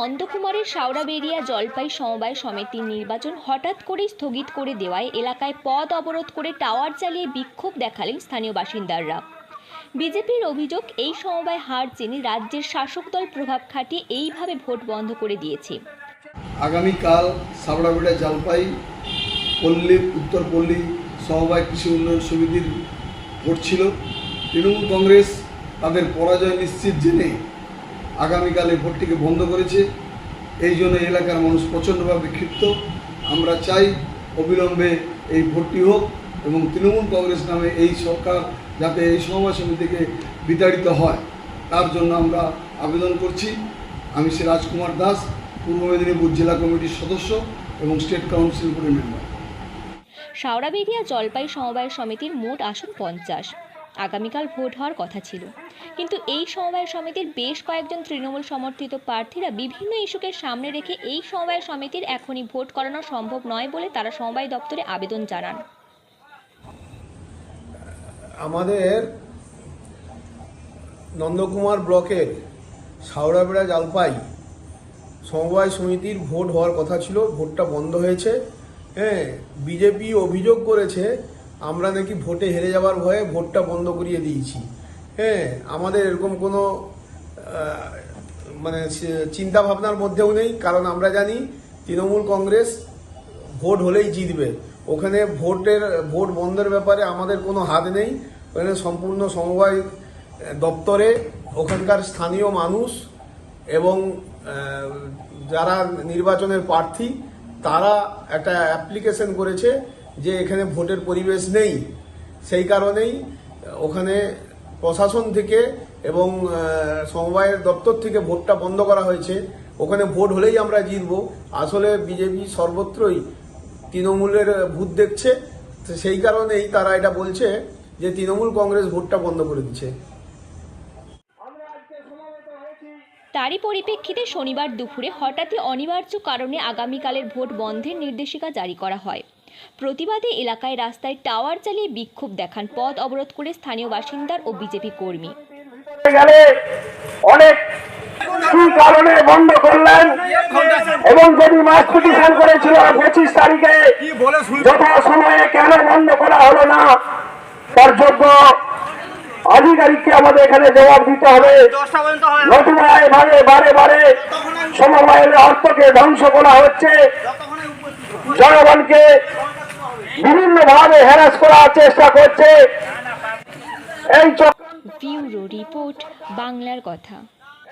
নন্দকুমারের শাওড়াবেরিয়া জলপাই সমবায় সমিতির নির্বাচন হঠাৎ করেই স্থগিত করে দেওয়ায় এলাকায় পথ অবরোধ করে টাওয়ার চালিয়ে বিক্ষোভ দেখালেন স্থানীয় বাসিন্দারা। বিজেপির অভিযোগ, এই সমবায় হার জেনে রাজ্যের শাসক দল প্রভাব খাটিয়ে এইভাবে ভোট বন্ধ করে দিয়েছে। আগামীকাল সাবড়াবেড়া জলপাই, পল্লী, উত্তর পল্লী সমবায় কৃষি উন্নয়ন সমিতির ভোট ছিল। তৃণমূল কংগ্রেস তাদের পরাজয় নিশ্চিত জেনে আগামীকাল ভোটটিকে বন্ধ করেছে। এই জন্য এলাকার মানুষ প্রচণ্ডভাবে ক্ষিপ্ত। আমরা চাই অবিলম্বে এই ভোটটি হোক এবং তৃণমূল কংগ্রেস নামে এই সরকার যাতে এই সমবায় সমিতিকে বিতাড়িত হয়, তার জন্য আমরা আবেদন করছি। আমি শ্রী রাজকুমার দাস, পূর্ব মেদিনীপুর জেলা কমিটির সদস্য এবং স্টেট কাউন্সিল বোর্ডের মেম্বার। শাওড়াবেরিয়া জলপাই সমবায় সমিতির মোট আসন পঞ্চাশ। আগামীকাল ভোট হওয়ার কথা ছিল। কিন্তু এই সমবায় সমিতির বেশ কয়েকজন তৃণমূল সমর্থিত প্রার্থীরা বিভিন্ন ইস্যুকে সামনে রেখে এই সমবায় সমিতির এখনই ভোট করানো সম্ভব নয় বলে তারা সমবায় দপ্তরে আবেদন জানান। আমাদের নন্দকুমার ব্লকের সাউড়াবেড়া জালপাই সমবায় সমিতির ভোট হওয়ার কথা ছিল। ভোটটা বন্ধ হয়েছে। হ্যাঁ বিজেপি অভিযোগ করেছে আমরা নাকি ভোটে হেরে যাওয়ার ভয়ে ভোটটা বন্ধ করিয়ে দিয়েছি। হ্যাঁ আমাদের এরকম কোনো মানে চিন্তা ভাবনার মধ্যেও নেই, কারণ আমরা জানি তৃণমূল কংগ্রেস ভোট হলেই জিতবে। ওখানে ভোটের, ভোট বন্ধের ব্যাপারে আমাদের কোনো হাত নেই। ওখানে সম্পূর্ণ সমবায় দপ্তরে ওখানকার স্থানীয় মানুষ এবং যারা নির্বাচনের প্রার্থী, তারা একটা অ্যাপ্লিকেশন করেছে যে এখানে ভোটের পরিবেশ নেই, সেই কারণেই ওখানে প্রশাসন থেকে এবং সমবায়ের দপ্তর থেকে ভোটটা বন্ধ করা হয়েছে। ওখানে ভোট হলেই আমরা জিতবো। আসলে বিজেপি সর্বত্রই তৃণমূলের ভূত দেখছে। সেই কারণেই তারা এটা বলছে যে তৃণমূল কংগ্রেস ভোটটা বন্ধ করে দিচ্ছে। তারই পরিপ্রেক্ষিতে শনিবার দুপুরে হঠাৎই অনিবার্য কারণে আগামীকালের ভোট বন্ধের নির্দেশিকা জারি করা হয়। প্রতিবাদে এলাকায় রাস্তায় টাওয়ার চালিয়ে বিক্ষোভ দেখান পথ অবরোধ করে স্থানীয় বাসিন্দার ও বিজেপি কর্মী। গেলে অনেক কারণে বন্ধ করলেন এবং যদি মাস পিটিশন করেছিল পঁচিশ তারিখে, যথা সময়ে কেন বন্ধ করা হলো না? তার যোগ্য আধিকারিককে আমাদের এখানে জবাব দিতে হবে। নতুবা এভাবে বারে বারে সমবায়ের অর্থকে ধ্বংস করা হচ্ছে। জনগণকে বিভিন্ন ভাবে হ্যারাস করার চেষ্টা করছে। এই চক্র রিপোর্ট বাংলার কথা।